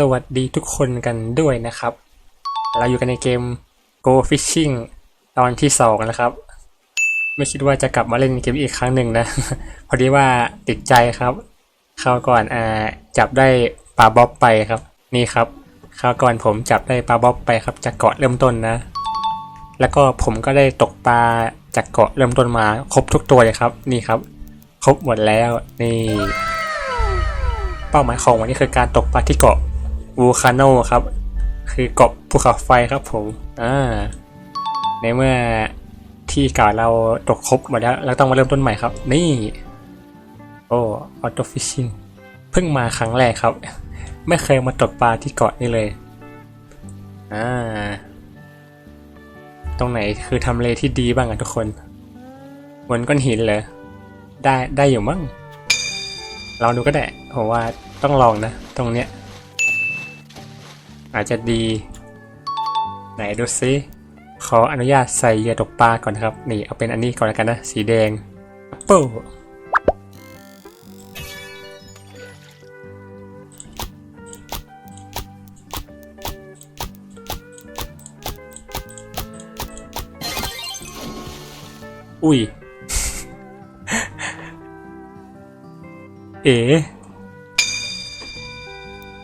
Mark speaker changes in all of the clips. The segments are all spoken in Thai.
Speaker 1: สวัสดีทุกคนกันด้วยนะครับ เราอยู่กันในเกม Go Fishing ตอนที่สองนะครับ ไม่คิดว่าจะกลับมาเล่นเกมอีกครั้งหนึ่งนะ พอดีว่าติดใจครับคราวก่อนอ่าจับได้ปลาบ๊อบไปครับ นี่ครับคราวก่อนผมจับได้ปลาบ๊อบไปครับจากเกาะเริ่มต้นนะ แล้วก็ผมก็ได้ตกปลาจากเกาะเริ่มต้นมา ครบทุกตัวเลยครับ นี่ครับ ครบหมดแล้วนี่ เป้าหมายของวันนี้คือการตกปลาที่เกาะ วูคาโนครับ คือเกาะภูเขาไฟครับผมอ่าในเมื่อที่เก่าเราตกครบหมดแล้ว เราต้องมาเริ่มต้นใหม่ครับ นี่โอ้ออโตฟิชชิ่งเพิ่งมาครั้งแรกครับ ไม่เคยมาตกปลาที่เกาะนี่เลยอ่าตรงไหนคือทำเลที่ดีบ้างอะทุกคนบนก้อนหินเลยได้ได้อยู่มั้งลองดูก็ได้ผมว่าต้องลองนะ ตรงเนี้ย อาจจะดี ไหนดูซิขออนุญาตใส่เหยื่อตกปลาก่อนนะครับ นี่เอาเป็นอันนี้ก่อนแล้วกันนะ สีแดงแอปเปิลอุ้ย เอ๋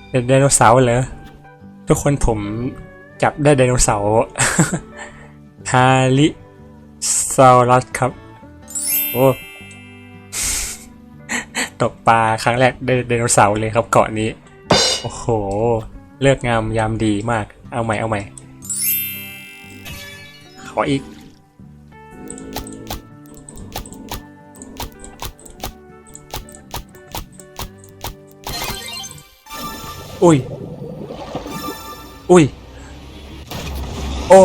Speaker 1: เป็นไดโนเสาร์เหรอ ทุกคนผมจับได้ไดโนเสาร์ฮาริซารัสครับ โอ้ตกปลาครั้งแรกได้ไดโนเสาร์เลยครับเกาะนี้ โอ้โห เลือกงามยามดีมาก เอาใหม่เอาใหม่ ขออีก อุ้ย อุ้ย โอ้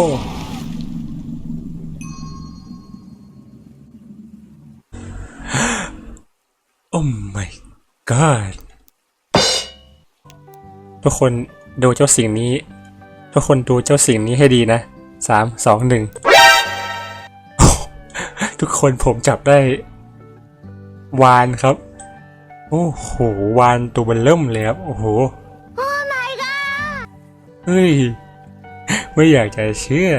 Speaker 1: โอ้ my god ทุกคนดูเจ้าสิ่งนี้ ทุกคนดูเจ้าสิ่งนี้ให้ดีนะสามสองหนึ่งทุกคนผมจับได้ วานครับ โอ้โห วานตัวเบลเริ่มเลยครับ โอ้โห เฮ้ย ไม่อยากจะเชื่อ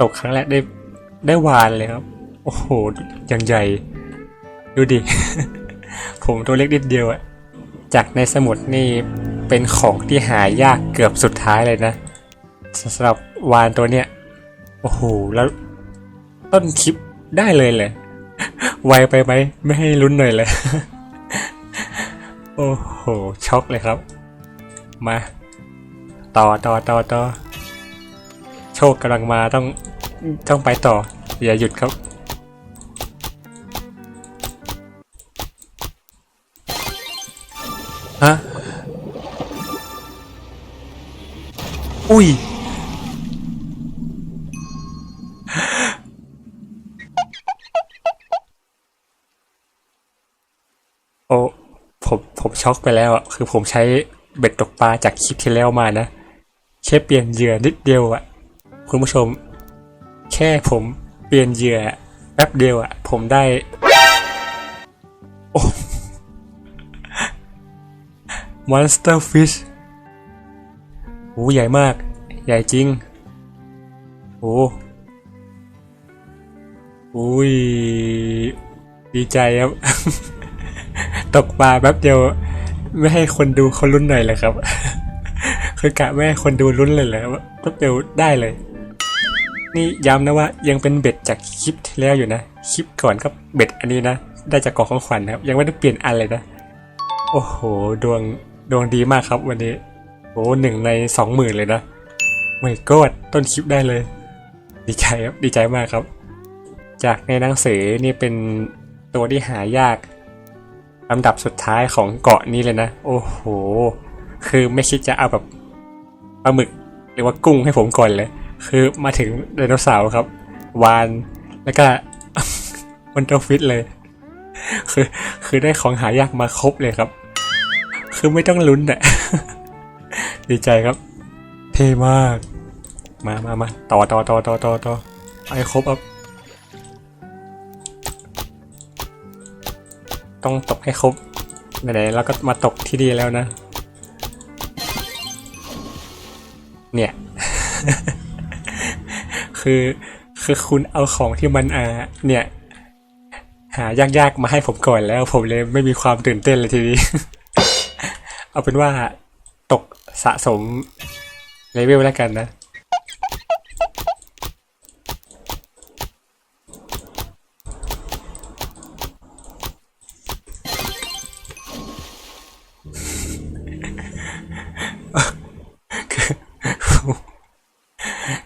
Speaker 1: ตกครั้งแรกได้ได้วานเลยครับ โอ้โหอย่างใหญ่ ดูดิ ผมตัวเล็กนิดเดียวอะจากในสมุดนี่เป็นของที่หายากเกือบสุดท้ายเลยนะสำหรับวานตัวเนี้ย โอ้โห แล้วต้นคลิปได้เลยเลย ไวไปไหม ไม่ให้ลุ้นหน่อยเลย โอ้โห ช็อกเลยครับ มา ต่อต่อต่อต่อโชคกำลังมาต้องต้องไปต่อ อย่าหยุดครับ ฮะ อุ้ย โอ้ผมผมช็อกไปแล้วอะคือผมใช้เบ็ดตกปลาจากคลิปที่แล้วมานะ แค่เปลี่ยนเหยื่อนิดเดียวอะคุณผู้ชม แค่ผมเปลี่ยนเหยื่อแป๊บเดียวอะผมได้โอ้ Monster Fish โอ้ใหญ่มาก ใหญ่จริง โอ้อุ้ย ดีใจครับ ตกปลาแป๊บเดียว ไม่ให้คนดูเขาลุ้นหน่อยเลยครับ คือกะไม่คนดูลุ้นเลยเหรอว่าแป๊บเดียวได้เลย นี่ย้ำนะว่ายังเป็นเบ็ดจากคลิปที่แล้วอยู่นะ คลิปก่อนก็เบ็ดอันนี้นะ ได้จากกล่องของขวัญนะครับ ยังไม่ได้เปลี่ยนอันเลยนะ โอ้โห ดวงดวงดีมากครับวันนี้โอ้หนึ่งในสองหมื่นเลยนะไม่กดต้นคลิปได้เลย ดีใจครับ ดีใจมากครับ จากในหนังสือนี่เป็นตัวที่หายากลำดับสุดท้ายของเกาะนี้เลยนะ โอ้โห คือไม่คิดจะเอาแบบ ปลาหมึกหรือว่ากุ้งให้ผมก่อนเลย คือมาถึงไดโนเสาร์ครับ วานแล้วก็มันโตฟิตเลย คือคือได้ของหายากมาครบเลยครับ คือไม่ต้องลุ้นอะดีใจครับ เท่มาก มามามาต่อต่อต่อต่อต่อต่อเอาให้ครบครับต้องตกให้ครบไหนๆแล้วก็มาตกที่ดีแล้วนะ เนี่ย คือคือคุณเอาของที่มันอ่าเนี่ย หายากๆมาให้ผมก่อนแล้ว ผมเลยไม่มีความตื่นเต้นเลยทีนี้ เอาเป็นว่าตกสะสมเลเวลแล้วกันนะ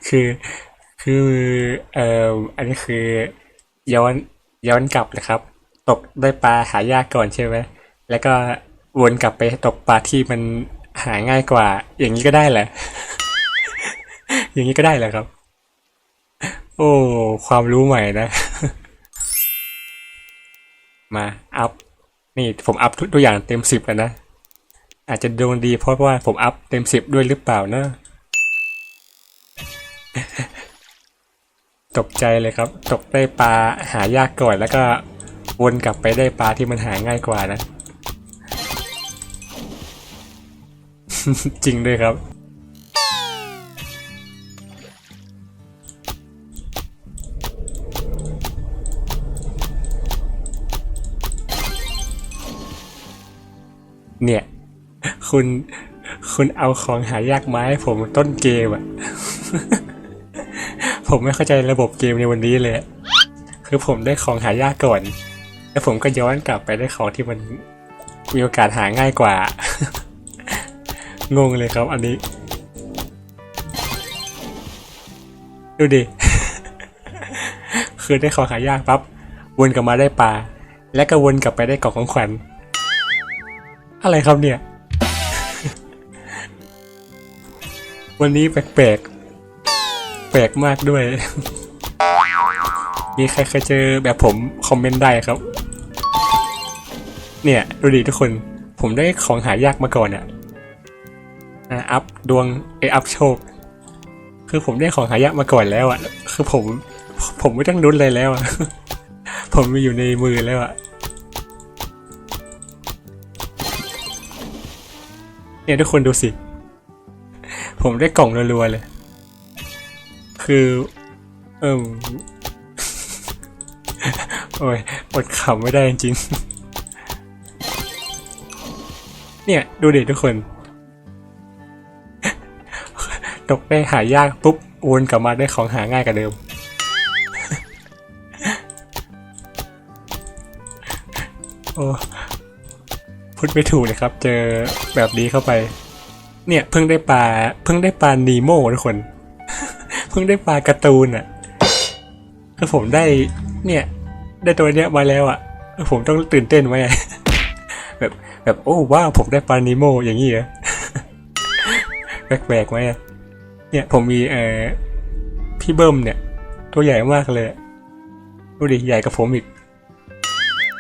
Speaker 1: คือคือเอ่ออันนี้คือย้อนย้อนกลับนะครับ ตกได้ปลาหายากก่อนใช่ไหมแล้วก็วนกลับไปตกปลาที่มันหาง่ายกว่า อย่างนี้ก็ได้แหละ อย่างนี้ก็ได้แหละครับ โอ้ความรู้ใหม่นะ มาอัพนี่ผมอัพทุกตัวอย่างเต็มสิบแล้วนะอาจจะดวงดีเพราะว่าผมอัพเต็มสิบด้วยหรือเปล่านะ ตกใจเลยครับ ตกได้ปลาหายากก่อนแล้วก็วนกลับไปได้ปลาที่มันหาง่ายกว่านะ จริงด้วยครับ เนี่ย คุณ คุณเอาของหายากมาให้ผมต้นเกมอะ ผมไม่เข้าใจระบบเกมในวันนี้เลย คือผมได้ของหายากก่อน แล้วผมก็ย้อนกลับไปได้ของที่มันมีโอกาสหาง่ายกว่า งงเลยครับอันนี้ ดูดิ คือได้ของหายากปั๊บ วนกลับมาได้ปลา และก็วนกลับไปได้กล่องของขวัญ อะไรครับเนี่ย วันนี้แปลกๆ ปลกมากด้วย มีใครเคยเจอแบบผมคอมเมนต์ได้ครับ เนี่ยดูดิทุกคน ผมได้ของหายากมาก่อนอะอะอัพดวงเออัพโชค คือผมได้ของหายากมาก่อนแล้วอะคือผม ผมไม่ต้องดุนเลยแล้วอะผมมีอยู่ในมือแล้วอะเนี่ยทุกคนดูสิ ผมได้กล่องรัวๆเลย คือ เออโอ้ยอดขำไม่ได้จริงเนี่ยดูเด็ทุกคนตกได้หายากปุ๊บวนกลับมาได้ของหาง่ายกว่าเดิม โอ้พูดไม่ถูกเลยครับ เจอแบบนี้เข้าไป เนี่ยเพิ่งได้ปลาเพิ่งได้ปลานีโม่ทุกคน พิ่งได้ปลาการ์ตูนอะคือผมได้เนี่ย ได้ตัวเนี้ยมาแล้วอะผมต้องตื่นเต้นไหมแบบแบบโอ้ว้าวผมได้ปลานีโมอย่างนี้เหรอแปลกๆไหมเนี่ยผมมีเอ่อพี่เบิ้มเนี่ย ตัวใหญ่มากเลยดูดิใหญ่กับผมอีก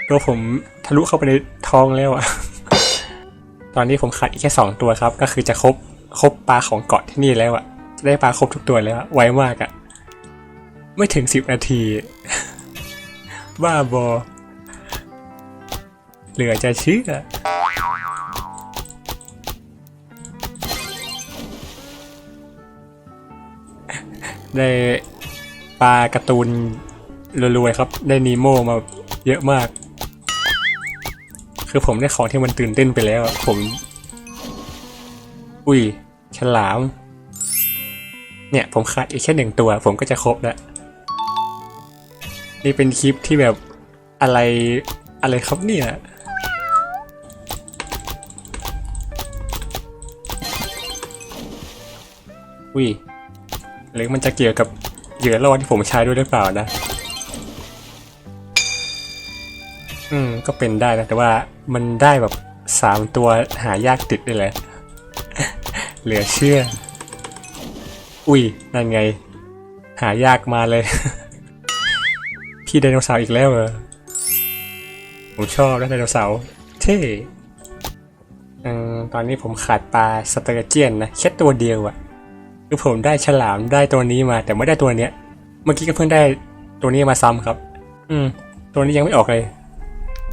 Speaker 1: ตัวผมทะลุเข้าไปในท้องแล้วอะตอนนี้ผมขาดอีกแค่สองตัวครับ ก็คือจะครบครบปลาของเกาะที่นี่แล้วอะ ได้ปลาครบทุกตัวแล้วะไวมากอะไม่ถึงสิบนาที บ้าบอ เหลือจะเชื่อได้ปลาการ์ตูนรวยๆครับ ได้นีโมมาเยอะมาก คือผมได้ของที่มันตื่นเต้นไปแล้ว ผม อุ้ย ฉลาม เนี่ยผมขาดอีกแค่หนึ่งตัว ผมก็จะครบแล้ว นี่เป็นคลิปที่แบบอะไรอะไรครับเนี่ยอุ้ยหรือมันจะเกี่ยวกับเหยื่อล่อที่ผมใช้ด้วยหรือเปล่านะ อืม ก็เป็นได้นะ แต่ว่ามันได้แบบสามตัวหายากติดเลยแหละเหลือเชื่อ อุ้ยนั่นไง หายากมาเลย พี่ไดโนเสาร์อีกแล้วเหรอผมชอบนะไดโนเสาร์เท่อืมตอนนี้ผมขาดปลาสเตอร์เจียนนะแค่ตัวเดียวอะคือผมได้ฉลามได้ตัวนี้มา แต่ไม่ได้ตัวเนี้ย เมื่อกี้ก็เพิ่งได้ตัวนี้มาซ้ำครับ อืม ตัวนี้ยังไม่ออกเลย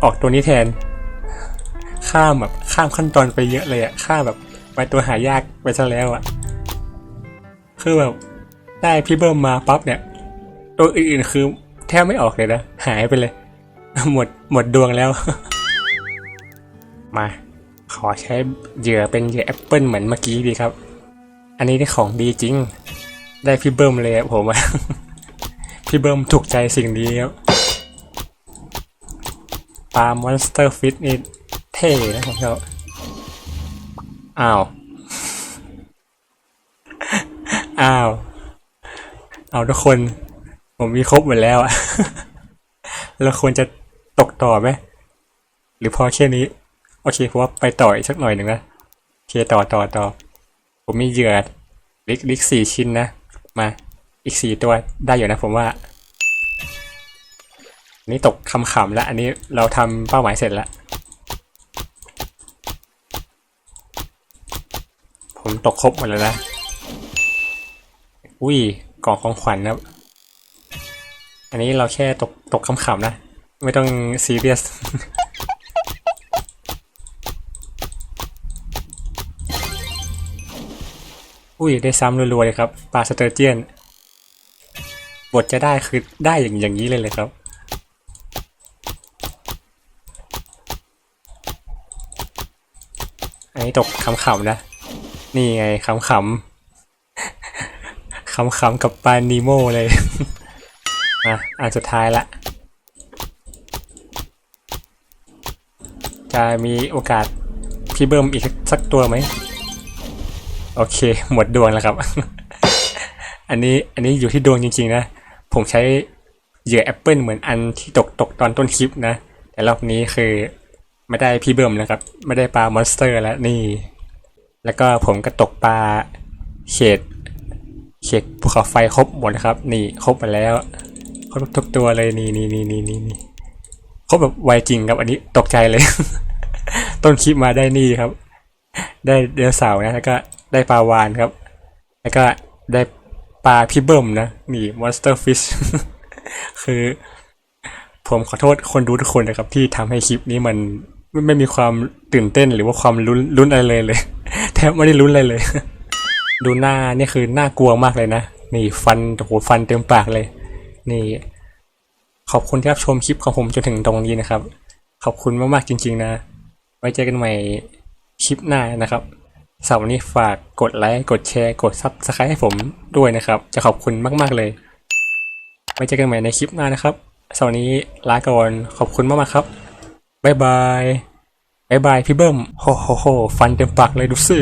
Speaker 1: ออกตัวนี้แทน ข้ามแบบข้ามขั้นตอนไปเยอะเลยอะข้ามแบบไปตัวหายากไปซะแล้วอะ คือแบบได้พี่เบิ้มมาปั๊บเนี่ย ตัวอื่นๆคือแทบไม่ออกเลยนะ หายไปเลย หมดหมดดวงแล้ว มา ขอใช้เหยื่อเป็นเหยื่อแอปเปิลเหมือนเมื่อกี้ดีครับ อันนี้ได้ของดีจริง ได้พี่เบิ้มเลยผมพี่เบิ้มถูกใจสิ่งนี้ครับปลามอนสเตอร์ฟิตนี่เท่นะผมชอบอ้าว อ้าว เอาทุกคน ผมมีครบหมดแล้วอะเราควรจะตกต่อไหม หรือพอแค่นี้ โอเคผมว่าไปต่ออีกสักหน่อยหนึ่งนะโอเคต่อต่อต่อ ผมมีเหยื่อลิกลิกสี่ชิ้นนะ มาอีกสี่ตัวได้อยู่นะผมว่าอันนี้ตกคำๆแล้ว อันนี้เราทำเป้าหมายเสร็จแล้ว ผมตกครบหมดแล้วนะ อุ้ยกล่องของขวัญนะครับ อันนี้เราแค่ตกตกคำๆนะ ไม่ต้องซีเรียสอุ้ยได้ซ้ำรัวๆเลยครับปลาสเตอร์เจียน บทจะได้คือได้อย่างอย่างนี้เลยเลยครับ อันนี้ตกขำๆนะ นี่ไงขำๆ ขำๆกับปลานีโมเลยอะอันสุดท้ายละ จะมีโอกาสพี่เบิ้มอีกสักตัวไหม โอเค หมดดวงแล้วครับ อันนี้อันนี้อยู่ที่ดวงจริงๆนะ ผมใช้เหยื่อแอปเปิลเหมือนอันที่ตกตกตอนต้นคลิปนะ แต่รอบนี้คือไม่ได้พี่เบิ้มนะครับ ไม่ได้ปลามอนสเตอร์แล้วนี่ แล้วก็ผมก็ตกปลาเขต เขตภูเขาไฟครบหมดนะครับ นี่ครบหมดแล้วครบทุกตัวเลยนี่นี่นี่นี่นี่นี่ครบแบบไวจริงครับอันนี้ตกใจเลย ต้นคลิปมาได้นี่ครับ ได้เดือเสาร์นะแล้วก็ได้ปลาวานครับ แล้วก็ได้ปลาพี่เบิ้มนะ นี่มอนสเตอร์ฟิชคือ ผมขอโทษคนดูทุกคนนะครับ ที่ทำให้คลิปนี้มันไม่ไม่มีความตื่นเต้นหรือว่าความลุ้นลุ้นอะไรเลยเลยแทบไม่ได้ลุ้นอะไรเลย ดูหน้านี่คือน่ากลัวมากเลยนะ นี่ฟันโอ้โหฟันเต็มปากเลย นี่ ขอบคุณที่รับชมคลิปของผมจนถึงตรงนี้นะครับ ขอบคุณมากๆจริง ๆ นะ ไว้เจอกันใหม่คลิปหน้านะครับสำหรับวันนี้ฝากกดไลค์ กดแชร์ กดซับสไครต์ให้ผมด้วยนะครับ จะขอบคุณมากๆเลย ไว้เจอกันใหม่ในคลิปหน้านะครับสำหรับวันนี้ลาก่อนขอบคุณมากๆครับบ๊ายบายบ๊ายบายพี่เบิ้มโฮโฮโฮฟันเต็มปากเลยดูสิ